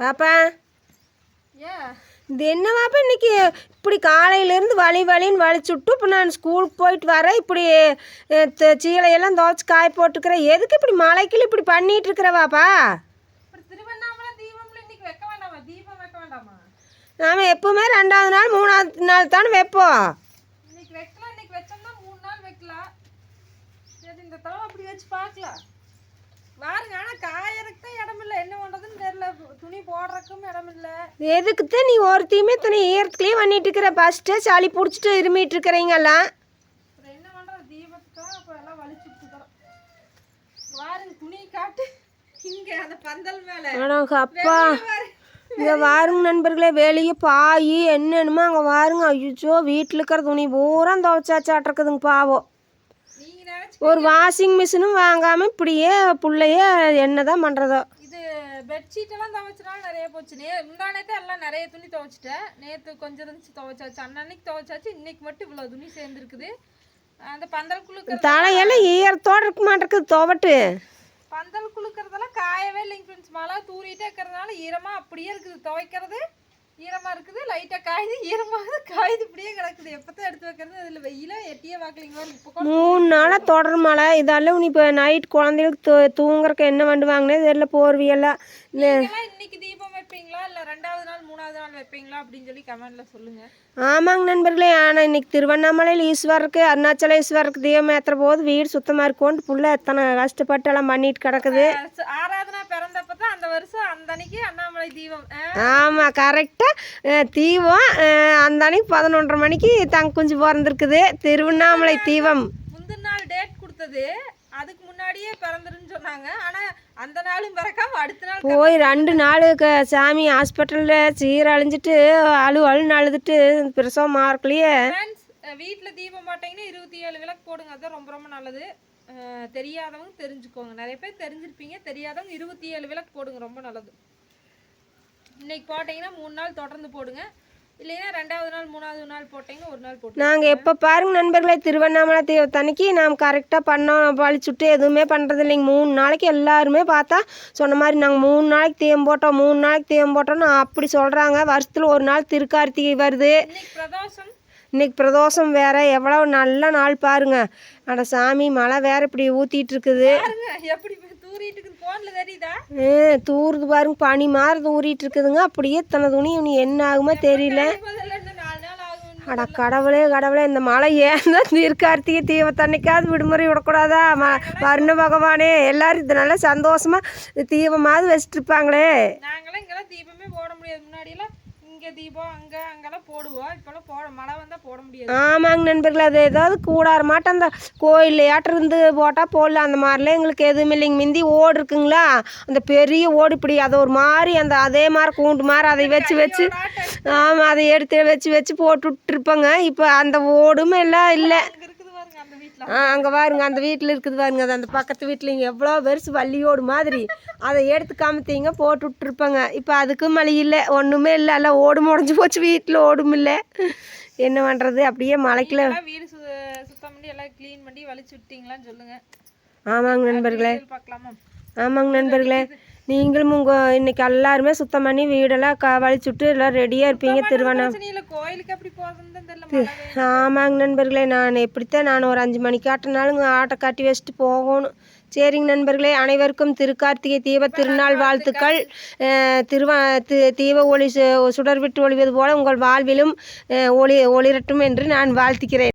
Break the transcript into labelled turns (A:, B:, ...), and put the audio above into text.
A: பாப்பா.
B: ஏன்
A: இது என்ன பாப்பா இன்னைக்கு? இப்படி காலையிலேருந்து வலி வலின்னு வலிச்சுட்டு இப்போ நான் ஸ்கூலுக்கு போயிட்டு வரேன். இப்படி சீலையெல்லாம் துவைச்சி காய போட்டுக்கிறேன் எதுக்கு இப்படி மலைக்கில் இப்படி பண்ணிட்டு இருக்கிற பாப்பா?
B: அப்புறம் திருவண்ணாமலை தீபம்ல இன்னைக்கு வைக்க வேண்டாமா? தீபம் வைக்க வேண்டாமா?
A: நாம் எப்பவுமே ரெண்டாவது நாள் மூணாவது நாள் தானே வைப்போம்.
B: இந்த தடவை அப்படி வச்சு பார்க்கலாம். பாருங்க ஆனா காயறதுக்கு தான் இடம் இல்லை. என்ன பண்றதுன்னு தெரியல துணி போடுறதுக்கும் இடம் இல்லை
A: எதுக்கு தான் நீ ஒருத்தையுமே துணி ஈரத்துலேயே பண்ணிட்டு இருக்கிற ஃபஸ்ட்டு சளி பிடிச்சிட்டு இருமிட்டு இருக்கிறீங்கெல்லாம்
B: அப்போ இங்க
A: வாருங்க நண்பர்களே. வெளியே பாய் என்னென்னமோ அங்கே வாருங்க. ஐயோ வீட்டில் இருக்கிற துணி பூரா துவைச்சாச்சாட்டிருக்குதுங்க பாவம். ஒரு வாஷிங் மிஷினும் வாங்காமல் இப்படியே பிள்ளைய என்ன தான் பண்ணுறதோ
B: இது பெட்ஷீட் எல்லாம் துவைச்சனால நிறைய போச்சு. நே முந்தானேத்தே எல்லாம் நிறைய துணி துவைச்சிட்டேன். நேற்று கொஞ்சம் இருந்துச்சு துவைச்சாச்சு அன்னன்னைக்கு துவைச்சாச்சு இன்னைக்கு மட்டும் இவ்வளோ துணி சேர்ந்துருக்குது. அந்த பந்தல் குளுக்கிற
A: தலையெல்லாம் ஈரத்தோடு இருக்க மாட்டேங்குது துவட்டு.
B: பந்தல் குளுக்கிறதெல்லாம் காயவே இல்லைங்க ஃப்ரெண்ட்ஸ் மழை தூரிட்டே இருக்கிறதுனால ஈரமாக அப்படியே இருக்குது. துவைக்கிறது ஈரமாக இருக்குது லைட்டாக காயுது ஈரமாக காயுது இப்படியே கிடக்குது. எப்போதான் எடுத்து வைக்கிறது அதில் வெயில எட்டியே பார்க்கலிங்களா
A: மூணு நாளாக தொடர் மழை. இதெல்லாம் நீ இப்போ நைட் குழந்தைகளுக்கு தூ தூங்குறக்கு என்ன பண்ணுவாங்கன்னே தெரியல போர்வியெல்லாம்
B: இன்னைக்கு தீபம் வைப்பீங்களா இல்லை ரெண்டாவது நாள் மூணாவது நாள் வைப்பீங்களா அப்படின்னு சொல்லி கமெண்ட்ல சொல்லுங்க.
A: ஆமாங்க நண்பர்களே ஆனால் இன்னைக்கு திருவண்ணாமலையில் ஈஸ்வரருக்கு அருணாச்சல ஈஸ்வரருக்கு தீபம் ஏற்றுற போது வீடு சுத்தமாக இருக்கும்னு புள்ள எத்தனை கஷ்டப்பட்டு எல்லாம் பண்ணிட்டு கிடக்குது.
B: ஆராதனா வருஷம் அந்த அன்னைக்கு அண்ணாமலை தீபம்.
A: ஆமாம் கரெக்டாக தீபம் அந்த அன்னைக்கு பதினொன்றரை மணிக்கு தங்க குஞ்சு பிறந்திருக்குது. திருவண்ணாமலை தீபம்.
B: முந்தின நாள் டேட் கொடுத்தது. அதுக்கு முன்னாடியே பிறந்துருன்னு சொன்னாங்க. ஆனா அந்த நாளும் பிறக்காம அடுத்த நாள்
A: போய் ரெண்டு நாள் க சாமி ஹாஸ்பிட்டலில் சீரழிஞ்சிட்டு அழு அழுன்னு அழுதுட்டு பிரசவம்
B: ஃப்ரெண்ட்ஸ் வீட்டில் தீபம் போட்டிங்கன்னா இருபத்தி ஏழு விளக்கு போடுங்க. அதுதான் ரொம்ப ரொம்ப நல்லது. தெரியாதவங்க தெரிஞ்சுக்கோங்க. நிறைய பேர் தெரிஞ்சிருப்பீங்க. தெரியாதவங்க இருபத்தி ஏழு விளக்கு போடுங்க. ரொம்ப நல்லது. இன்னைக்கு போட்டிங்கன்னா மூணு நாள் தொடர்ந்து போடுங்க. இல்லைன்னா ரெண்டாவது நாள் மூணாவது நாள் போட்டிங்கன்னா ஒரு நாள் போட்டு
A: நாங்கள் எப்போ பாருங்க நண்பர்களே திருவண்ணாமலை தீபத்தன்னைக்கு நாம் கரெக்டாக பண்ணோம். பழிச்சுட்டு எதுவுமே பண்ணுறது இல்லைங்க. மூணு நாளைக்கு எல்லாருமே பார்த்தா சொன்ன மாதிரி நாங்கள் மூணு நாளைக்கு தீபம் போட்டோம். மூணு நாளைக்கு தீபம் போட்டோம்னு அப்படி சொல்கிறாங்க வருஷத்தில் ஒரு நாள் திருக்கார்த்திகை வருது.
B: பிரதோஷம்.
A: இன்னைக்கு பிரதோஷம் வேற. எவ்வளோ நல்ல நாள் பாருங்க. அட சாமி மழை வேற இப்படி ஊற்றிட்டு இருக்குது
B: தூரிட்டு
A: தூறுது பாருங்க பனி மாதிரி தூறிட்டு இருக்குதுங்க அப்படியே இத்தனை துணி இனி என்ன ஆகுமோ தெரியல. அட கடவுளே கடவுளே இந்த மழை ஏன் தான் திருக்கார்த்திகை தீபத்தன்னைக்காவது விடுமுறை விடக்கூடாதா? ம வருண பகவானே எல்லாரும் இது நல்லா சந்தோஷமா தீபமாவது வச்சுட்டு இருப்பாங்களே.
B: நாங்களாம் இங்கெல்லாம் தீபமே போட முடியாது. முன்னாடியெல்லாம் இங்கே தீபம் அங்கே அங்கெல்லாம் போடுவோம். இப்போல்லாம் போட மழை வந்தால் போட முடியாது.
A: ஆமாங்க நண்பர்களே அது ஏதாவது கூடார மாட்டம் அந்த கோயில்லையாட்டம் இருந்து போட்டால் போடல. அந்த மாதிரிலாம் எங்களுக்கு எதுவும் இல்லைங்க. மிந்தி ஓடு இருக்குங்களா? அந்த பெரிய ஓடு இப்படி அதை ஒரு மாதிரி அந்த அதே மாதிரி கூண்டு மாதிரி அதை வச்சு வச்சு ஆமாம் அதை எடுத்து வச்சு வச்சு போட்டு விட்டுருப்போங்க இப்போ அந்த ஓடும் எல்லாம் இல்லை
B: அங்கே இருக்குது பாருங்க அந்த வீட்டில்
A: ஆ அங்கே பாருங்க அந்த வீட்டில் இருக்குது பாருங்க அது அந்த பக்கத்து வீட்டில் இங்கே எவ்வளோ பெருசு வள்ளியோடு மாதிரி. அதை எடுத்து காமித்தீங்க போட்டு விட்ருப்பாங்க இப்போ அதுக்கு மழை இல்லை ஒன்றுமே இல்லை எல்லாம் ஓடு முடிஞ்சு போச்சு வீட்டில் ஓடும் இல்லை. என்ன பண்ணுறது அப்படியே மழைக்குள்ள
B: எல்லாம் வீடு சுத்தம் பண்ணி எல்லாம் க்ளீன் பண்ணி வலிச்சு விட்டீங்களான்னு சொல்லுங்க.
A: ஆமாங்க நண்பர்களே. ஆமாங்க நண்பர்களே. நீங்களும் உங்கள் இன்னைக்கு எல்லாருமே சுத்தம் பண்ணி வீடெல்லாம் க வலிச்சுட்டு எல்லாம் ரெடியாக இருப்பீங்க திருவண்ணாமலை. ஆமாங்க நண்பர்களே நான் எப்படித்தான் நான் ஒரு அஞ்சு மணிக்கு ஆட்டினாலும் ஆட்டை காட்டி வச்சுட்டு போகணும். சரிங்க நண்பர்களே அனைவருக்கும் திருக்கார்த்திகை தீப திருநாள் வாழ்த்துக்கள். திருவ தி- தீப ஒளி சு- சுடர் விட்டு ஒளிவது போல உங்கள் வாழ்விலும் ஒளி ஒளிரட்டும் என்று நான் வாழ்த்துக்கிறேன்.